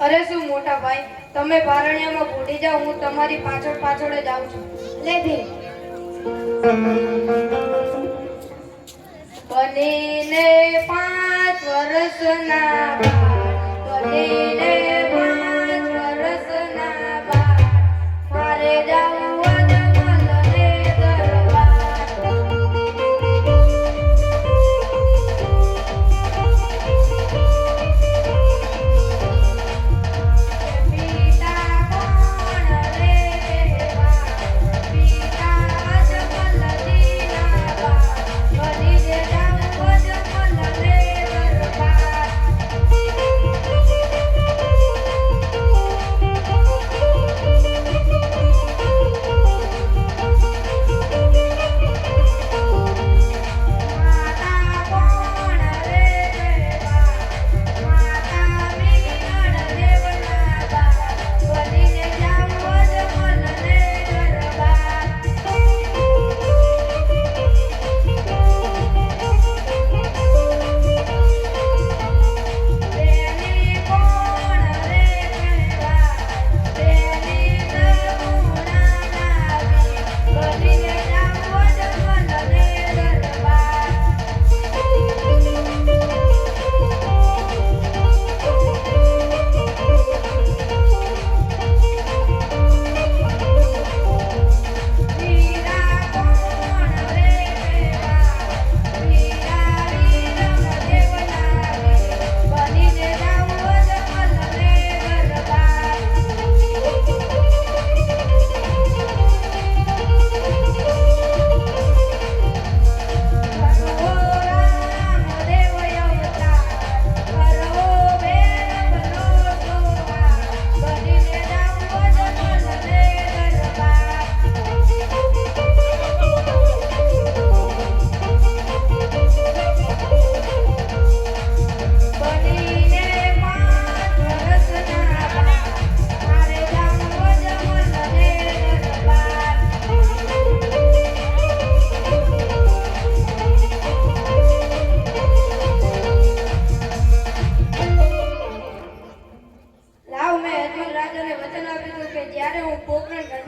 અરે શું મોટા ભાઈ? તમે ભારણિયામાં ભૂલી જાઓ, હું તમારી પાછળ પાછળ જ આવું છું. લે દે બનીને પાંચ વર્ષના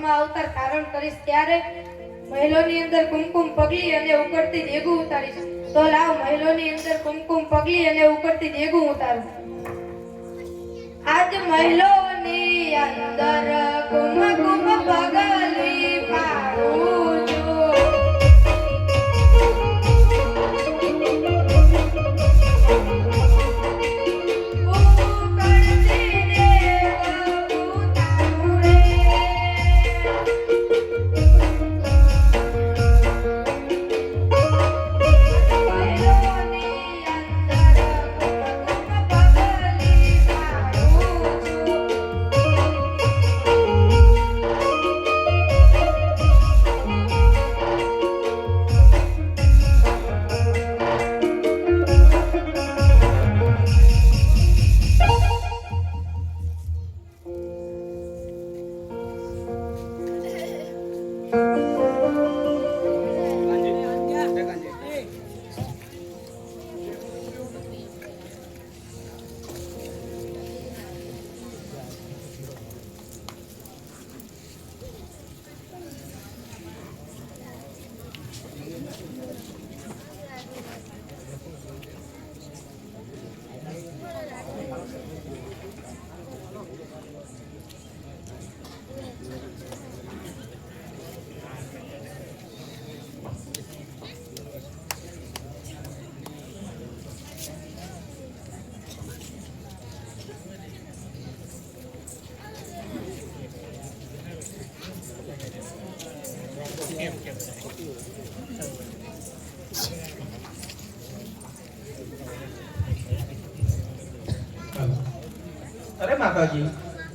પોકરણ અવતાર ધારણ કરીશ ત્યારે મહેલોની અંદર કુમકુમ પગલી અને ઉકળતી દેગું ઉતારીશ. તો લાવ મહેલોની અંદર કુમકુમ પગલી અને ઉકળતી દેગું ઉતારું. આજ મહેલોની અંદર માતાજી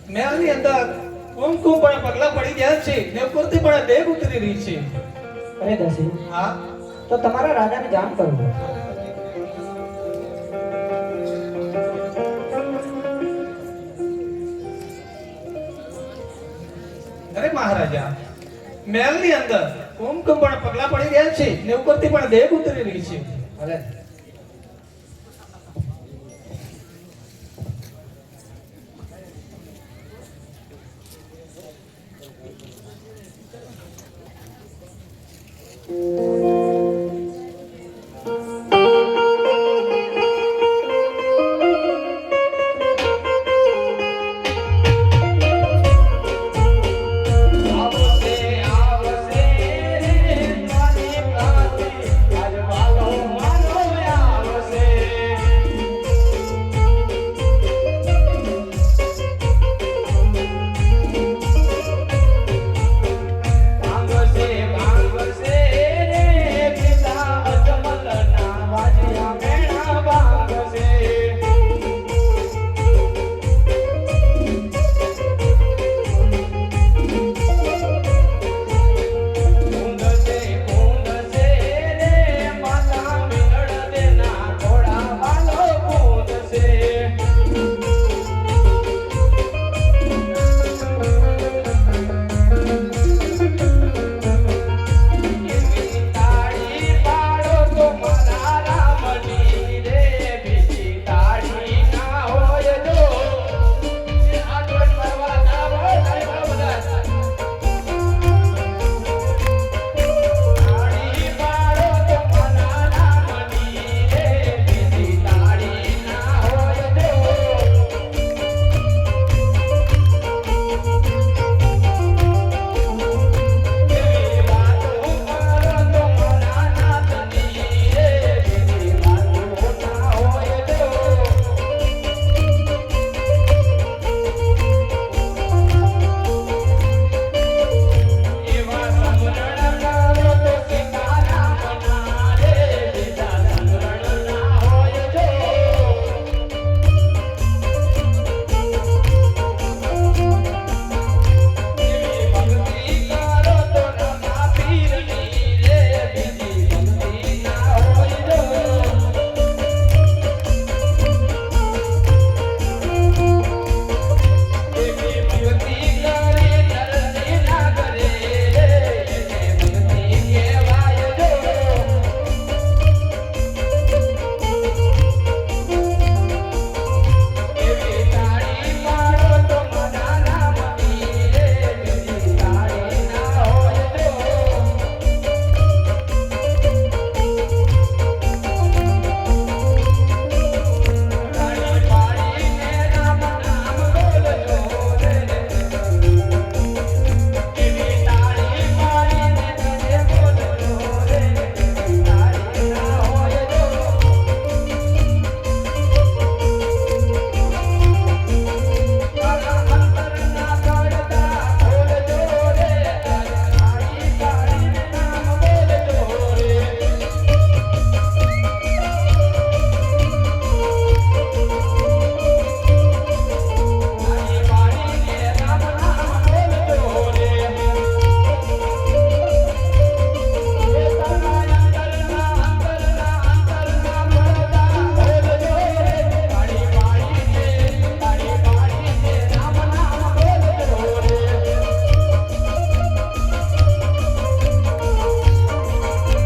મહેલની અંદર કુમકુમ પણ પગલા પડી ગયા છે. ને ઉપરથી પણ દેગ ઉતરી રહી છે. અરે દસી હા? તો તમારા રાજાને જાણ કરો. અરે મહારાજા મહેલની અંદર કુમકુમ પણ પગલા પડી ગયા છે ને ઉપરથી પણ દેગ ઉતરી રહી છે. અરે